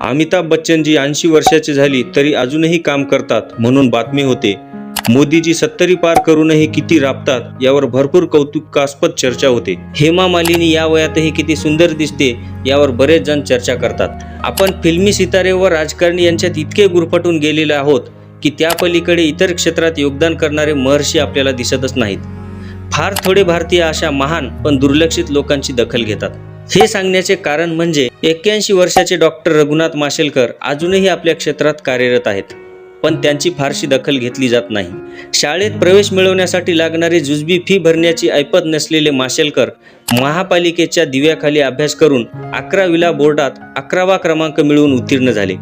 अमिताभ बच्चन जी ऐंशी वर्षाचे झाली तरी अजूनही काम करतात म्हणून बातमी होते. मोदीजी सत्तरी पार करूनही किती राबतात यावर भरपूर कौतुकास्पद चर्चा होते. हेमा मालिनी या वयातही किती सुंदर दिसते यावर बरेच जण चर्चा करतात. आपण फिल्मी सितारे व राजकारणी यांच्यात इतके गुरफटून गेलेले आहोत की त्या पलीकडे इतर क्षेत्रात योगदान करणारे महर्षी आपल्याला दिसतच नाहीत. फार थोडे भारतीय अशा महान पण दुर्लक्षित लोकांची दखल घेतात. हे सांगण्याचे कारण म्हणजे एक्क्याऐंशी वर्षाचे डॉक्टर रघुनाथ माशेलकर अजूनही आपल्या क्षेत्रात कार्यरत आहेत. पण त्यांची फारशी दखल घेतली जात नाही. शाळेत प्रवेश मिळवण्यासाठी लागणारी जुजबी फी भरण्याची ऐपत नसलेले माशेलकर महापालिकेच्या दिव्याखाली अभ्यास करून अकरावीला बोर्डात अकरावा क्रमांक मिळवून उत्तीर्ण झाले.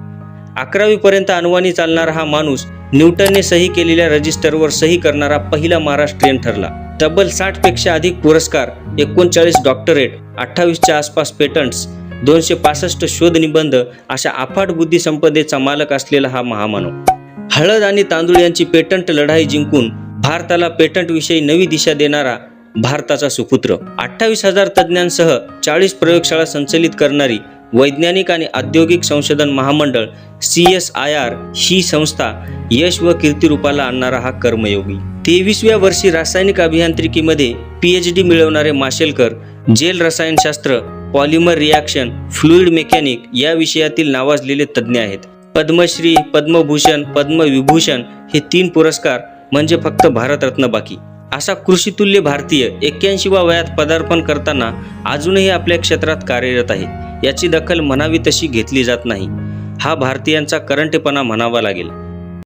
अकरावीपर्यंत अनवाणी चालणारा हा माणूस न्यूटनने सही केलेल्या रजिस्टरवर सही करणारा पहिला महाराष्ट्रीयन ठरला. तब्बल साठपेक्षा अधिक पुरस्कार एकोणचाळीस डॉक्टरेट अठ्ठावीसच्या आसपास पेटंट्स दोनशे पासष्ट शोध निबंध अशा अफाट बुद्धिसंपदेचा मालक असलेला हा महामानव. हळद आणि तांदूळ यांची पेटंट लढाई जिंकून भारताला पेटंटविषयी नवी दिशा देणारा भारताचा सुपुत्र. अठ्ठावीस हजार तज्ज्ञांसह चाळीस प्रयोगशाळा संचलित करणारी वैज्ञानिक आणि औद्योगिक संशोधन महामंडळ सी एस आय आर ही संस्था यश व कीर्तिरूपाला आणणारा हा कर्मयोगी. तेवीसव्या वर्षी रासायनिक अभियांत्रिकीमध्ये पी एच डी मिळवणारे माशेलकर जेल रसायनशास्त्र पॉलिमर रिॲक्शन फ्लुइड मेकॅनिक या विषयातील नावाजलेले तज्ज्ञ आहेत. पद्मश्री पद्मभूषण पद्मविभूषण हे तीन पुरस्कार म्हणजे फक्त भारतरत्न बाकी. असा कृषीतुल्य भारतीय एक्क्याऐंशी वयात पदार्पण करताना अजूनही आपल्या क्षेत्रात कार्यरत आहे याची दखल म्हणावी तशी घेतली जात नाही. हा भारतीयांचा करंटेपणा म्हणावा लागेल.